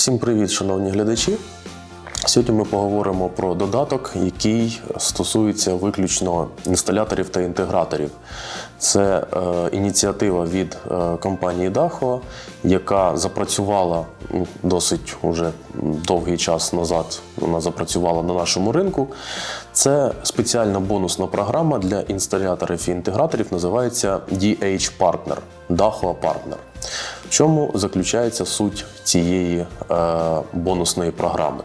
Всім привіт, шановні глядачі. Сьогодні ми поговоримо про додаток, який стосується виключно інсталяторів та інтеграторів. Це е, ініціатива від е, компанії Daho, яка запрацювала досить уже довгий час назад. Вона запрацювала на нашому ринку. Це спеціальна бонусна програма для інсталяторів і інтеграторів, називається DH Partner, Daho Partner. В чому заключається суть цієї е, бонусної програми?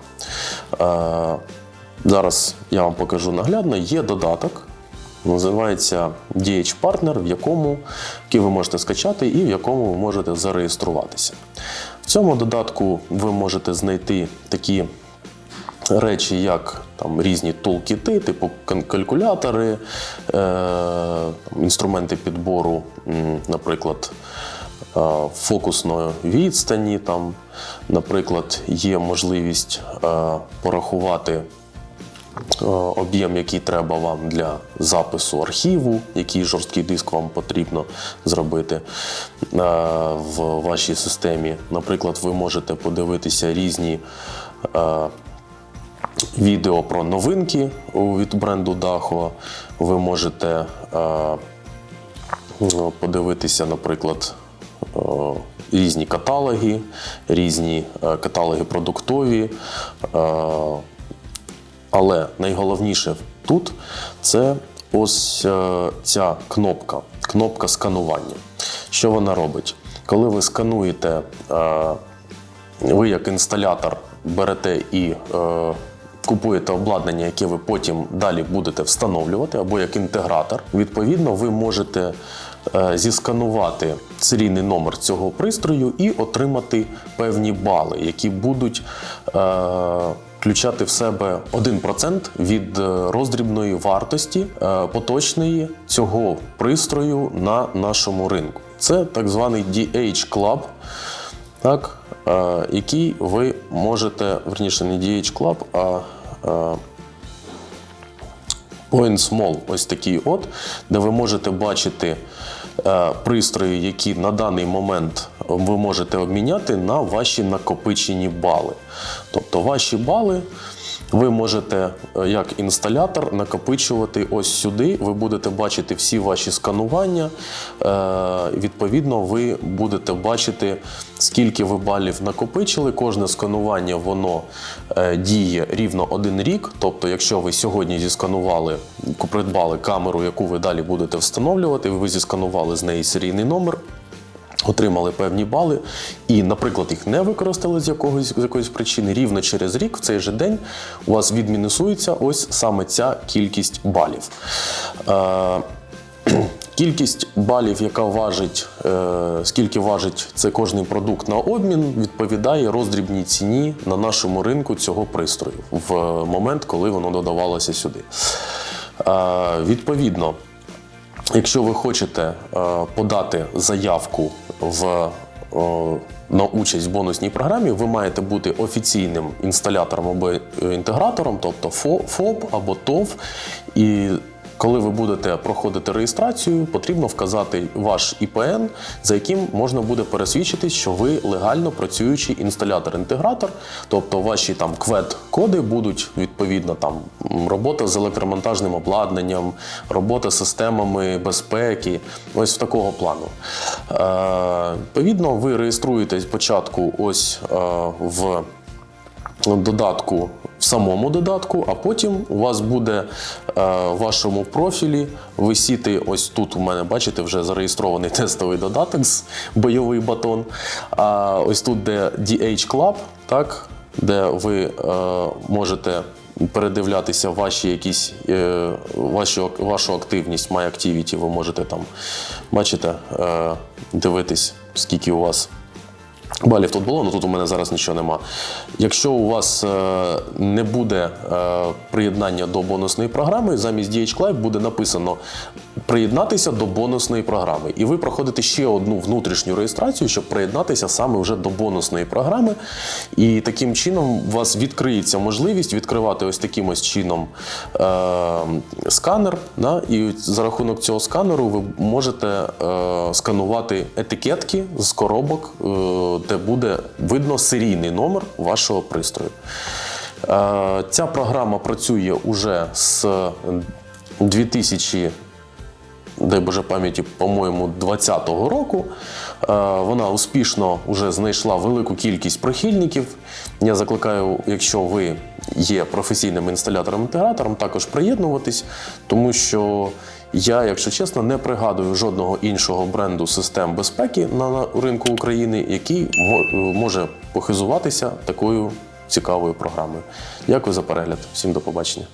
Е, зараз я вам покажу наглядно. Є додаток, називається DH Partner, в якому який ви можете скачати і в якому ви можете зареєструватися. В цьому додатку ви можете знайти такі речі, як там різні тулкіти, типу калькулятори, е, інструменти підбору, наприклад, фокусної відстані. Там, наприклад, є можливість е, порахувати е, об'єм, який треба вам для запису архіву, який жорсткий диск вам потрібно зробити е, в вашій системі. Наприклад, ви можете подивитися різні. Відео про новинки від бренду Daho. Ви можете подивитися, наприклад, різні каталоги, різні е, каталоги продуктові. Е, але найголовніше тут це ось е, ця кнопка, кнопка сканування. Що вона робить? Коли ви скануєте, е, ви як інсталятор берете і е, купуєте обладнання, яке ви потім далі будете встановлювати, або як інтегратор, відповідно, ви можете е, зісканувати серійний номер цього пристрою і отримати певні бали, які будуть. Е, Включати в себе 1% від е, роздрібної вартості е, поточної цього пристрою на нашому ринку. Це так званий DH Club, так, е, який ви можете, верніше, не DH Club, а е, Point Small, ось такий от, де ви можете бачити е, пристрої, які на даний момент ви можете обміняти на ваші накопичені бали. Тобто ваші бали ви можете е, як інсталятор накопичувати ось сюди. Ви будете бачити всі ваші сканування. Е, Відповідно, ви будете бачити, скільки ви балів накопичили. Кожне сканування воно е, діє рівно один рік. Тобто, якщо ви сьогодні зісканували, придбали камеру, яку ви далі будете встановлювати, ви зісканували з неї серійний номер. Отримали певні бали, і, наприклад, їх не використали з якогось з якоїсь причини. Рівно через рік, в цей же день, у вас відмінусується ось саме ця кількість балів. Е, Кількість балів, яка важить, е, скільки важить цей кожний продукт на обмін, відповідає роздрібній ціні на нашому ринку цього пристрою в момент, коли воно додавалося сюди. Е, Відповідно, Якщо ви хочете е, подати заявку в, е, на участь в бонусній програмі, ви маєте бути офіційним інсталятором або інтегратором, тобто ФО- ФОП або ТОВ. І коли ви будете проходити реєстрацію, потрібно вказати ваш ІПН, за яким можна буде пересвідчитись, що ви легально працюючий інсталятор-інтегратор, тобто ваші там квет-коди будуть відповідно там робота з електромонтажним обладнанням, робота з системами безпеки, ось такого плану. Е, відповідно, ви реєструєтесь спочатку ось е, в додатку в самому додатку, а потім у вас буде е, в вашому профілі висіти ось тут. У мене бачите, вже зареєстрований тестовий додаток з бойовий батон. А ось тут, де DH Club, так, де ви е, можете. Передивлятися ваші якісь е, вашу, вашу активність, My Activity, ви можете там бачите, е, дивитись, скільки у вас балів тут було, але тут у мене зараз нічого нема. Якщо у вас е, не буде е, приєднання до бонусної програми, замість DH Live буде написано приєднатися до бонусної програми. І ви проходите ще одну внутрішню реєстрацію, щоб приєднатися саме вже до бонусної програми. І таким чином у вас відкриється можливість відкривати ось таким ось чином е, сканер. Да? І за рахунок цього сканеру ви можете е, сканувати етикетки з коробок, е, де буде видно серійний номер вашого пристрою. Е, Ця програма працює уже з 2000 дай Боже пам'яті, по-моєму, 2020 року. Е, Вона успішно вже знайшла велику кількість прихильників. Я закликаю, якщо ви є професійним інсталятором-інтегратором, також приєднуватись, тому що я, якщо чесно, не пригадую жодного іншого бренду систем безпеки на ринку України, який може похизуватися такою цікавою програмою. Дякую за перегляд. Всім до побачення.